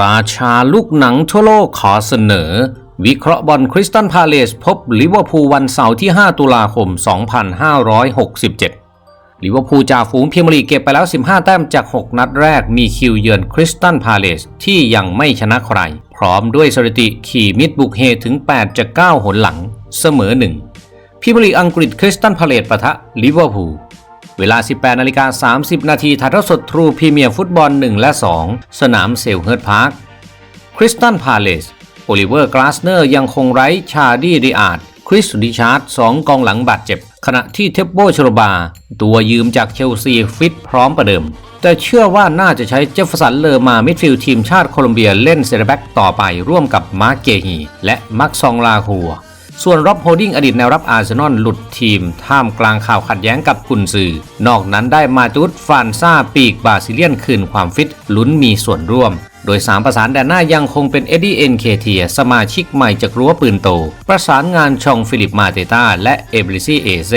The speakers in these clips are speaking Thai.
ราชาลูกหนังทั่วโลกขอเสนอ วิเคราะห์บอลคริสตันพาเลสพบลิเวอร์พูลวันเสาร์ที่ 5 ตุลาคม 2567 ลิเวอร์พูลจ่าฝูงพรีเมียร์ลีเก็บไปแล้ว 15 แต้มจาก 6 นัดแรกมีคิวเยือนคริสตันพาเลสที่ยังไม่ชนะใคร พร้อมด้วยสถิติขี่มิดบุกเฮถึง 8 จาก 9 หนหลัง เสมอ 1พรีเมียร์ลีอังกฤษคริสตันพาเลสปะทะลิเวอร์พูล เวลา 18นาฬิกา30 นาทีถ่ายทอดสดทรูพรีเมียร์ฟุตบอล 1 และ 2 สนามเซลเฮิร์ตพาร์คคริสตันพาเลสโอลิเวอร์กลาสเนอร์ยังคงไร้ชาดีริอาดคริสดิชาร์ดสองกองหลังบาดเจ็บ ขณะที่เทปโบชโรบา ตัวยืมจากเชลซีฟิตพร้อมประเดิม แต่เชื่อว่าน่าจะใช้เจฟฟสันเลอมามิดฟิลด์ทีมชาติโคลอมเบียเล่นเซเรแบ็กต่อไปร่วมกับมาร์เกฮีและมักซองลาฮัว ส่วนร็อบโฮดิ้งอดีตแนวรับอาร์เซนอลหลุดทีม ท่ามกลางข่าวขัดแย้งกับกุนซือ นอกนั้นได้มาตุสฟานซาปีกบาซิเลียนคืนความฟิตลุ้นมีส่วนร่วม โดยสามประสานแดนหน้ายังคงเป็นเอ็ดดี้เอ็นเคเทียสมาชิกใหม่จากรั้วปืนโต ประสานงานชองฟิลิปมาเตตาและเอเบริซีเอเซ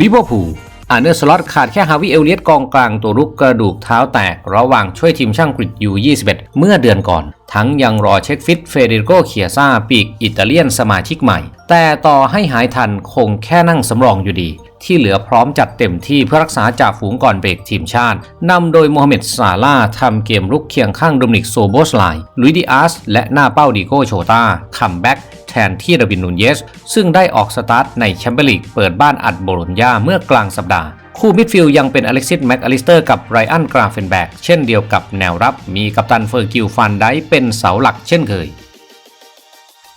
ลิเวอร์พูลอาร์เนอร์สล็อตขาดแค่ฮาวิเอลเลียตกองกลางตัวรุกกระดูกเท้าแตก ระหว่างช่วยทีมช่างกรีกยู21 เมื่อเดือนก่อน ทั้งยังรอเช็คฟิตเฟเดริโกเคียซาปีกอิตาเลียนสมาชิกใหม่ แต่ต่อให้หายทันคงแค่นั่งสำรองอยู่ดี ที่เหลือพร้อมจัดเต็มที่เพื่อรักษาจ่าฝูงก่อนเบรกทีมชาตินำโดยโมฮัมเหม็ดซาลาทำเกมรุกเคียงข้างโดมินิกโซโบสไลลุยดิอาสและหน้าเป้าดิโกโชตาคัมแบ็กแทนที่ดาวินนูนเยส ซึ่งได้ออกสตาร์ทในแชมเปี้ยนลีกเปิดบ้านอัดโบโลญญาเมื่อกลางสัปดาห์ คู่มิดฟิลด์ยังเป็นอเล็กซิสแม็กอลิสเตอร์กับไรอันกราเฟนแบกเช่นเดียวกับแนวรับมีกัปตันเฟอร์กิลฟันไดเป็นเสาหลักเช่นเคย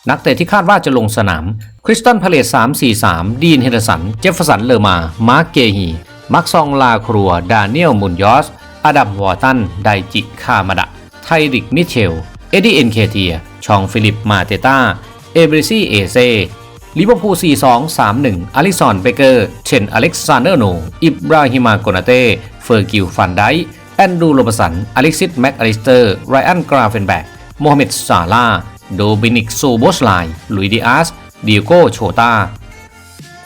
นักเตะที่คาดว่าจะลงสนาม คริสตันพาเลส343 ดีนเฮนเดอร์สัน เจฟฟสันเลอมา มาร์กเกฮีมักซองลาครัว ดานิเอลมุนยอส อดัมวอร์ตัน ไดจิคามาดะ ไทริกมิเชล เอ็ดดี้เอ็นเคเทีย ชองฟิลิปมาเตตาเอบริซีเอเซ ลิเวอร์พูล 4-2-3-1 อลิซอน เบเกอร์ เชน อเล็กซานเดอร์โน อิบราฮิมาโกนาเต้ เฟอร์กิล ฟันไดแอนดูโรบสัน อเล็กซิส แม็กอลิสเตอร์ ไรอัน กราเฟนแบกโมฮัมเหม็ด ซาลา โดบินิก โซโบสไลลุยดิอาสดิโกโชตา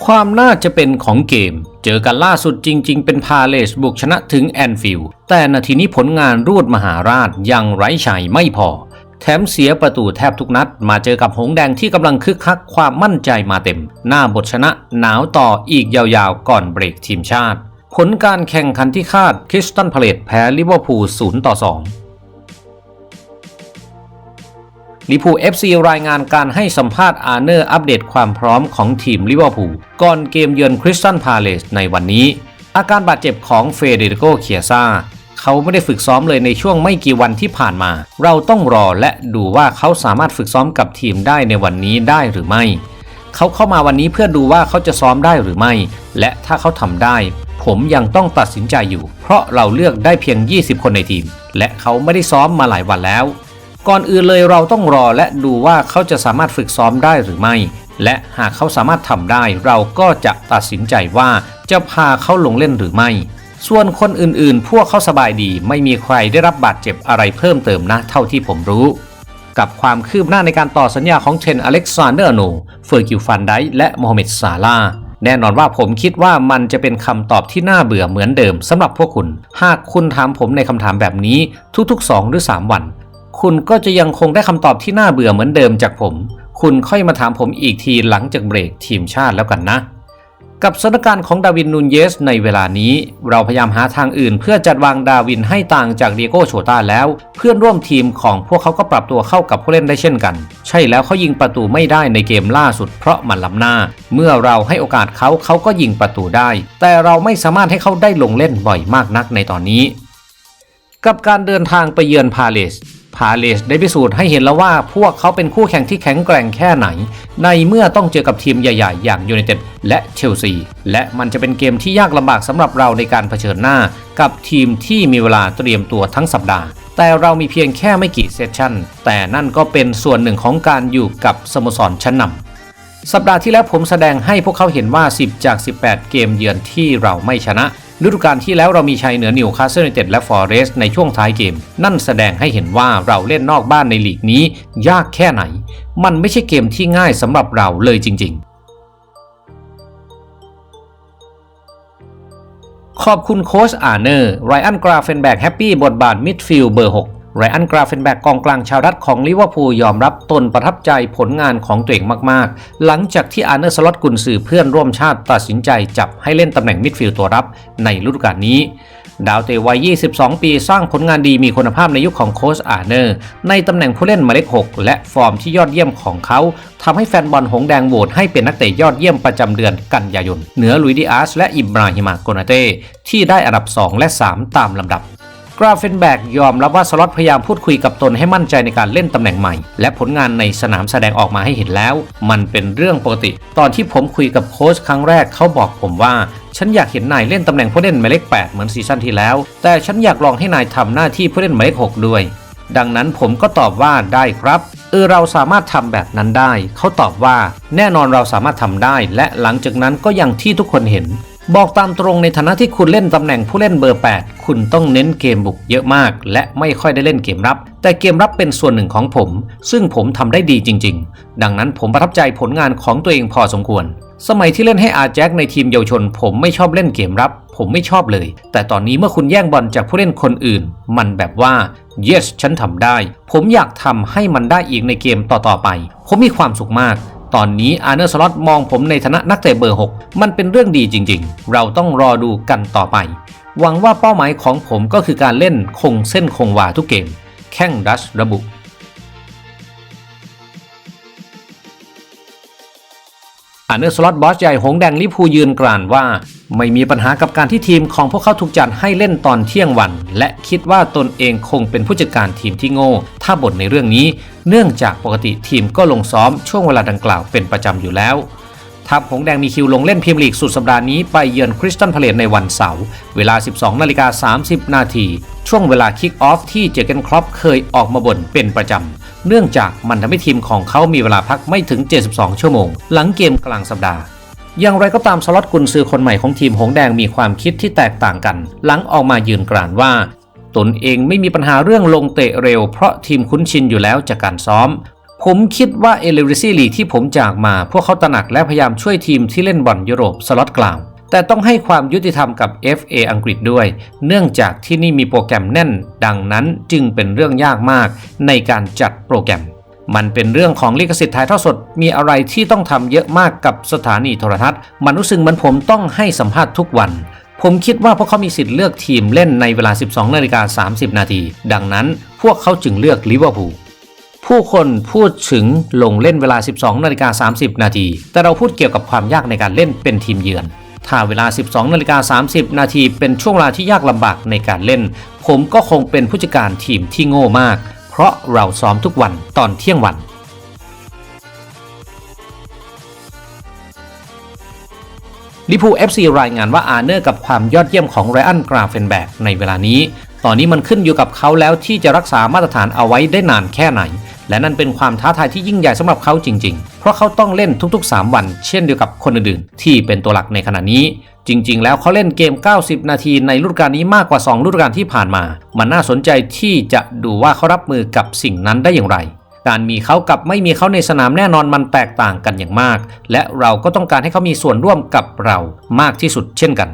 ความน่าจะเป็นของเกม เจอกันล่าสุดจริง ๆ เป็นพาเลสบุกชนะถึงแอนฟิลด์แต่นาทีนี้ผลงานรูดมหาราชยังไร้ชัยไม่พอ แถมเสียประตูแทบทุกนัด มาเจอกับหงส์แดงที่กำลังคึกคักความมั่นใจมาเต็ม หน้าบทชนะหนาวต่ออีกยาวๆ ก่อนเบรกทีมชาติ ผลการแข่งขันที่คาดคริสตันพาเลตแพ้ลิเวอร์พูล0ต่อ2ลิพูเอฟซีรายงานการให้สัมภาษณ์อาร์เนอร์อัปเดตความพร้อมของทีมลิเวอร์พูลก่อนเกมเยือนคริสตันพาเลสในวันนี้ อาการบาดเจ็บของเฟเดริโกเคียซา เขาไม่ได้ฝึกซ้อมเลยในช่วงไม่กี่วันที่ผ่านมา เราต้องรอและดูว่าเขาสามารถฝึกซ้อมกับทีมได้ในวันนี้ได้หรือไม่ เขาเข้ามาวันนี้เพื่อดูว่าเขาจะซ้อมได้หรือไม่ และถ้าเขาทำได้ ผมยังต้องตัดสินใจอยู่ เพราะเราเลือกได้เพียง 20 คนในทีม และเขาไม่ได้ซ้อมมาหลายวันแล้ว ก่อนอื่นเลยเราต้องรอและดูว่าเขาจะสามารถฝึกซ้อมได้หรือไม่ และหากเขาสามารถทำได้ เราก็จะตัดสินใจว่าจะพาเขาลงเล่นหรือไม่ ส่วนคนอื่นๆ พวกเขาสบายดีไม่มีใครได้รับบาดเจ็บอะไรเพิ่มเติมนะเท่าที่ผมรู้ กับความคืบหน้าในการต่อสัญญาของเชนอเล็กซานเดอร์โนเฟอร์กิลฟันไดและโมฮัมเหม็ดซาลาแน่นอนว่าผมคิดว่ามันจะเป็นคำตอบที่น่าเบื่อเหมือนเดิมสำหรับพวกคุณ หากคุณถามผมในคำถามแบบนี้ทุกๆ 2 หรือ 3 วัน คุณก็จะยังคงได้คำตอบที่น่าเบื่อเหมือนเดิมจากผม คุณค่อยมาถามผมอีกทีหลังจากเบรกทีมชาติแล้วกันนะ กับสถานการณ์ของดาวินนูนเยสในเวลานี้ เราพยายามหาทางอื่นเพื่อจัดวางดาวินให้ต่างจากเดียโกโชตาแล้ว เพื่อนร่วมทีมของพวกเขาก็ปรับตัวเข้ากับผู้เล่นได้เช่นกัน ใช่แล้วเขายิงประตูไม่ได้ในเกมล่าสุดเพราะมันล้ำหน้า เมื่อเราให้โอกาสเขาเขาก็ยิงประตูได้ แต่เราไม่สามารถให้เขาได้ลงเล่นบ่อยมากนักในตอนนี้ กับการเดินทางไปเยือนพาเลสาเลสได้พิสูจน์ให้เห็นแล้วว่าพวกเขาเป็นคู่แข่งที่แข็งแกร่งแค่ไหน ในเมื่อต้องเจอกับทีมใหญ่ๆ อย่างยูไนเต็ดและเชลซี และมันจะเป็นเกมที่ยากลำบากสำหรับเราในการเผชิญหน้า กับทีมที่มีเวลาเตรียมตัวทั้งสัปดาห์ แต่เรามีเพียงแค่ไม่กี่เซสชั่น แต่นั่นก็เป็นส่วนหนึ่งของการอยู่กับสโมสรชั้นนำสัปดาห์ที่แล้วผมแสดงให้พวกเขาเห็นว่า 10 จาก 18 เกมเยือนที่เราไม่ชนะ ฤดูกาลที่แล้วเรามีชัยเหนือนิวคาสเซิลยูไนเต็ดและฟอร์เรสต์ในช่วงท้ายเกม นั่นแสดงให้เห็นว่าเราเล่นนอกบ้านในลีกนี้ ยากแค่ไหน มันไม่ใช่เกมที่ง่ายสำหรับเราเลยจริง ๆขอบคุณโค้ชอาร์เนอร์ไรอันกราเฟนแบกแฮปปี้บทบาทมิดฟิลด์เบอร์ 6 ไรอันกราเฟนแบกกองกลางชาวรัฐของลิเวอร์พูลยอมรับตนประทับใจผลงานของตัวเองมาก ๆ หลังจากที่อาร์เนอร์สล็อตกุนซือเพื่อนร่วมชาติตัดสินใจจับให้เล่นตำแหน่งมิดฟิลด์ตัวรับในฤดูกาลนี้ ดาวเตะวัย 22 ปีสร้างผลงานดีมีคุณภาพในยุคของโค้ชอาร์เนอร์ในตำแหน่งผู้เล่นหมายเลข 6 และฟอร์มที่ยอดเยี่ยมของเขาทำให้แฟนบอลหงแดงโหวตให้เป็นนักเตะยอดเยี่ยมประจำเดือนกันยายนเหนือลุยดิอาสและอิบราฮิมาโกนาเต้ที่ได้อันดับ 2 และ 3 ตามลำดับ ราเฟนแบกยอมรับว่าสล็อตพยายามพูดคุยกับตนให้มั่นใจในการเล่นตำแหน่งใหม่ และผลงานในสนามแสดงออกมาให้เห็นแล้ว มันเป็นเรื่องปกติ ตอนที่ผมคุยกับโค้ชครั้งแรกเขาบอกผมว่าฉันอยากเห็นนายเล่นตำแหน่งผู้เล่นหมายเลข 8 เหมือนซีซั่นที่แล้ว แต่ฉันอยากลองให้นายทำหน้าที่ผู้เล่นหมายเลข 6 ด้วย ดังนั้นผมก็ตอบว่าได้ครับเออเราสามารถทำแบบนั้นได้ เขาตอบว่า แน่นอนเราสามารถทำได้ และหลังจากนั้นก็อย่างที่ทุกคนเห็น บอกตามตรงในฐานะที่คุณเล่นตำแหน่งผู้เล่นเบอร์ 8 คุณต้องเน้นเกมบุกเยอะมาก และไม่ค่อยได้เล่นเกมรับ แต่เกมรับเป็นส่วนหนึ่งของผม ซึ่งผมทำได้ดีจริง ๆ ดังนั้นผมประทับใจผลงานของตัวเองพอสมควร สมัยที่เล่นให้อาแจ็คในทีมเยาวชน ผมไม่ชอบเล่นเกมรับ ผมไม่ชอบเลย แต่ตอนนี้เมื่อคุณแย่งบอลจากผู้เล่นคนอื่น มันแบบว่า yes ฉันทำได้ ผมอยากทำให้มันได้อีกในเกมต่อๆไป ผมมีความสุขมาก ตอนนี้อาร์เนอร์สล็อตมองผมในฐานะนักเตะเบอร์ 6 มันเป็นเรื่องดีจริงๆ เราต้องรอดูกันต่อไป หวังว่าเป้าหมายของผมก็คือการเล่นคงเส้นคงวาทุกเกม แข้งดัชระบุ อันเนอร์สล็อตบอสใหญ่หงแดงลิพูยืนกรานว่า ไม่มีปัญหากับการที่ทีมของพวกเขาถูกจัดให้เล่นตอนเที่ยงวัน และคิดว่าตนเองคงเป็นผู้จัดการทีมที่โง่ ถ้าบ่นในเรื่องนี้ เนื่องจากปกติทีมก็ลงซ้อมช่วงเวลาดังกล่าวเป็นประจำอยู่แล้ว ทัพหงแดงมีคิวลงเล่นพรีเมียร์ลีกสุดสัปดาห์นี้ไปเยือนคริสตันพาเลตในวันเสาร์เวลา 12นาฬิกา30 นาทีช่วงเวลาคิกออฟที่เจเกนครอปเคยออกมาบ่นเป็นประจำ เนื่องจากมันทำให้ทีมของเขามีเวลาพักไม่ถึง 72 ชั่วโมง หลังเกมกลางสัปดาห์อย่างไรก็ตามสล็อตกุนซือคนใหม่ของทีมหงแดงมีความคิดที่แตกต่างกัน หลังออกมายืนกรานว่า ตนเองไม่มีปัญหาเรื่องลงเตะเร็วเพราะทีมคุ้นชินอยู่แล้วจากการซ้อม ผมคิดว่าเอเลริซี่ลีที่ผมจากมา พวกเขาตระหนักและพยายามช่วยทีมที่เล่นบอลยุโรปสล็อตกล่าว แต่ต้องให้ความยุติธรรมกับ FA อังกฤษด้วย เนื่องจากที่นี่มีโปรแกรมแน่น ดังนั้นจึงเป็นเรื่องยากมากในการจัดโปรแกรม มันเป็นเรื่องของลิขสิทธิ์ถ่ายทอดสด มีอะไรที่ต้องทำเยอะมากกับสถานีโทรทัศน์ มันรู้สึกเหมือนผมต้องให้สัมภาษณ์ทุกวันผมคิดว่าพวกเขามีสิทธิ์เลือกทีมเล่นในเวลา 12นาฬิกา30 นาที ดังนั้นพวกเขาจึงเลือกลิเวอร์พูล ผู้คนพูดถึงลงเล่นเวลา 12นาฬิกา30 นาที แต่เราพูดเกี่ยวกับความยากในการเล่นเป็นทีมเยือน ถ้าเวลา 12นาฬิกา30 นาทีเป็นช่วงเวลาที่ยากลำบากในการเล่น ผมก็คงเป็นผู้จัดการทีมที่โง่มาก เพราะเราซ้อมทุกวันตอนเที่ยงวันลิพู FC รายงานว่าอาร์เนอร์กับความยอดเยี่ยมของไรอันกราเฟนแบกในเวลานี้ ตอนนี้มันขึ้นอยู่กับเขาแล้วที่จะรักษามาตรฐานเอาไว้ได้นานแค่ไหน และนั่นเป็นความท้าทายที่ยิ่งใหญ่สำหรับเขาจริง ๆ เพราะเขาต้องเล่นทุก ๆ 3 วัน เช่นเดียวกับคนอื่นๆ ที่เป็นตัวหลักในขณะนี้จริง ๆ แล้วเขาเล่นเกม 90 นาทีในฤดูกาลนี้มากกว่า 2 ฤดูกาลที่ผ่านมา มันน่าสนใจที่จะดูว่าเขารับมือกับสิ่งนั้นได้อย่างไร การมีเขากับไม่มีเขาในสนามแน่นอนมันแตกต่างกันอย่างมาก และเราก็ต้องการให้เขามีส่วนร่วมกับเรามากที่สุดเช่นกัน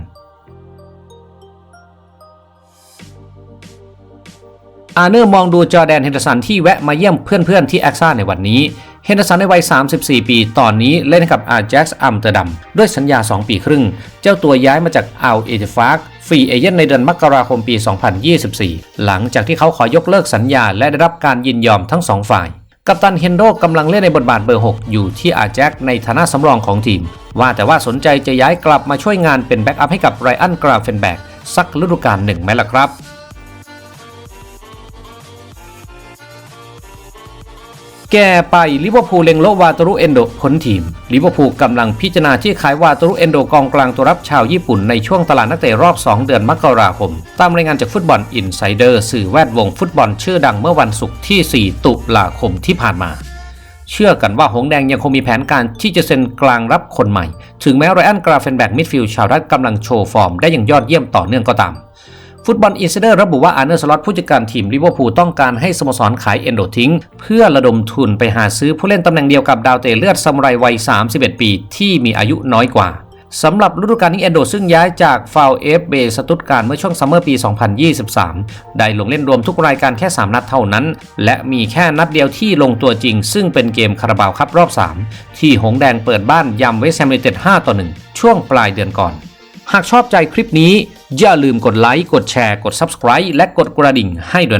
อาร์เนอร์มองดูจอแดนเฮนเดอร์สันที่แวะมาเยี่ยมเพื่อนๆที่แอคซ่าในวันนี้เฮนเดอร์สันในวัย 34 ปี ตอนนี้เล่นกับอาร์แจ็คส์อัมสเตอร์ดัมด้วยสัญญา 2 ปีครึ่ง เจ้าตัวย้ายมาจากอัลเอเจฟาร์กฟรีเอเจนต์ในเดือนมกราคมปี 2024 หลังจากที่เขาขอยกเลิกสัญญาและได้รับการยินยอมทั้งสองฝ่าย กัปตันเฮนโดกำลังเล่นในบทบาทเบอร์ 6 อยู่ที่อาแจ็คในฐานะสำรองของทีม ว่าแต่ว่าสนใจจะย้ายกลับมาช่วยงานเป็นแบ็กอัพให้กับไรอันกราเฟนแบกสักฤดูกาลหนึ่งไหมล่ะครับ แก่ไปลิเวอร์พูลเล็งโลวาตารุเอนโดพ้นทีมลิเวอร์พูลกำลังพิจารณาที่ขายวาตารุเอนโดกองกลางตัวรับชาวญี่ปุ่นในช่วงตลาดนักเตะรอบ 2 เดือนมกราคม ตามรายงานจากฟุตบอลอินไซเดอร์สื่อแวดวงฟุตบอลชื่อดังเมื่อวันศุกร์ที่ 4 ตุลาคมที่ผ่านมา เชื่อกันว่าหงแดงยังคงมีแผนการที่จะเซ็นกลางรับคนใหม่ ถึงแม้ไรอันกราเฟนแบกมิดฟิลด์ชาวรัฐกำลังโชว์ฟอร์มได้อย่างยอดเยี่ยมต่อเนื่องก็ตาม ฟุตบอลอินไซเดอร์ระบุว่าอาร์เนอร์สล็อตผู้จัดการทีมลิเวอร์พูลต้องการให้สโมสรขายเอนโดทิ้ง เพื่อระดมทุนไปหาซื้อผู้เล่นตำแหน่งเดียวกับดาวเตะเลือดซามูไรวัย 31 ปีที่มีอายุน้อยกว่าสำหรับฤดูกาลนี้เอนโดซึ่งย้ายจากฟาวเอฟเบสตุตการเมื่อช่วงซัมเมอร์ปี 2023 ได้ลงเล่นรวมทุกรายการแค่ 3 นัดเท่านั้น และมีแค่นัดเดียวที่ลงตัวจริง ซึ่งเป็นเกมคาราบาวครับรอบ 3 ที่หงแดงเปิดบ้านยำเวสแฮมยูเต็ด5ต่อ1ช่วงปลายเดือนก่อน หากชอบใจคลิปนี้ อย่าลืมกดไลค์ กดแชร์ กด Subscribe และกดกระดิ่งให้ด้วยนะครับ